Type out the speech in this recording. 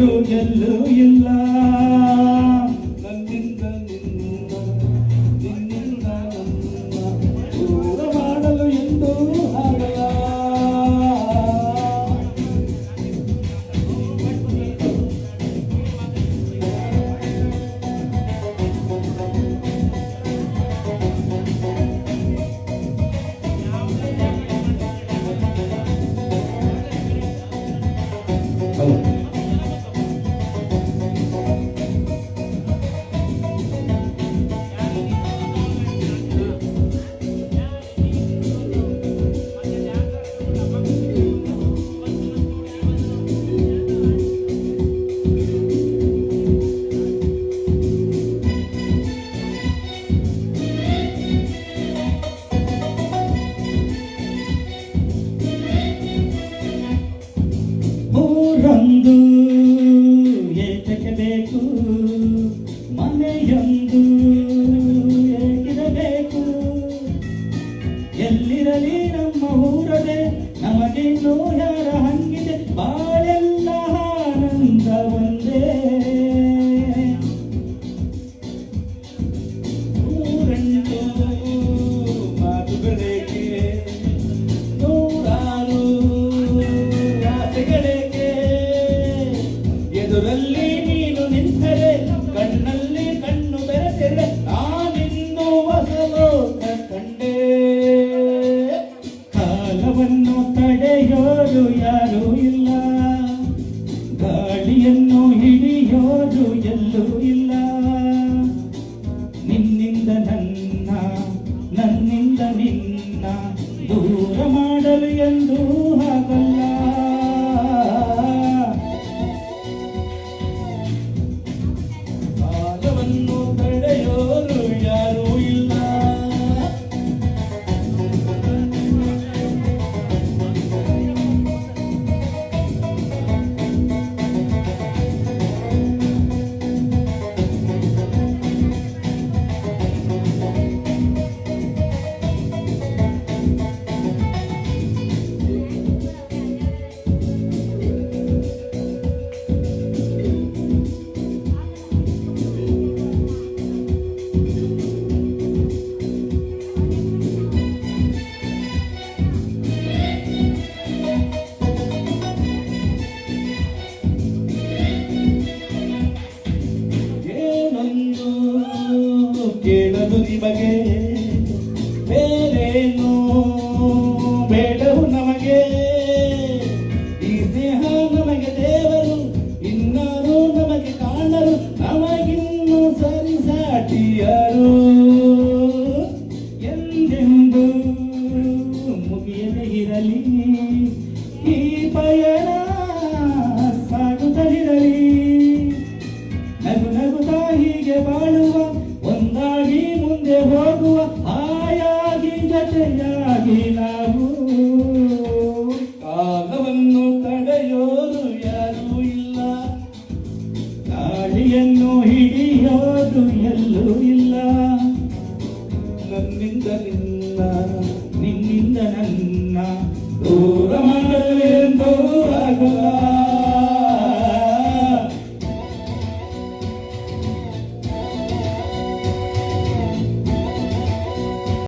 ಎಲ್ಲೂ ಇಲ್ಲ ಎದುರಲ್ಲಿ ನೀನು ನಿಂತರೆ ಕಣ್ಣಲ್ಲಿ ಕಣ್ಣು ಆ ನಾನಿನ್ನು ಹೊಸಲೋಕ ಕಂಡೆ. ಕಾಲವನ್ನು ತಡೆಯೋರು ಯಾರೂ? ಬಗೆ ಬೇರೇನು ಬೇಡವು ನಮಗೆ. ಈ ದೇಹ ನಮಗೆ ದೇವರು, ಇನ್ನಾರು ನಮಗೆ ಕಾಣರು, ನಮಗಿನ್ನು ಸರಿಸಾಟಿಯರು ಎಂದೆಂದು ಮುಗಿಯದೆ ಇರಲಿ, ಈ ಪಯಣ ಸಾಗುತ್ತಲಿರಲಿ. ನಗು ನಗುತ್ತಾ ಹೀಗೆ ಬಾಳುವ ಒಂದಾಗಿ levando-a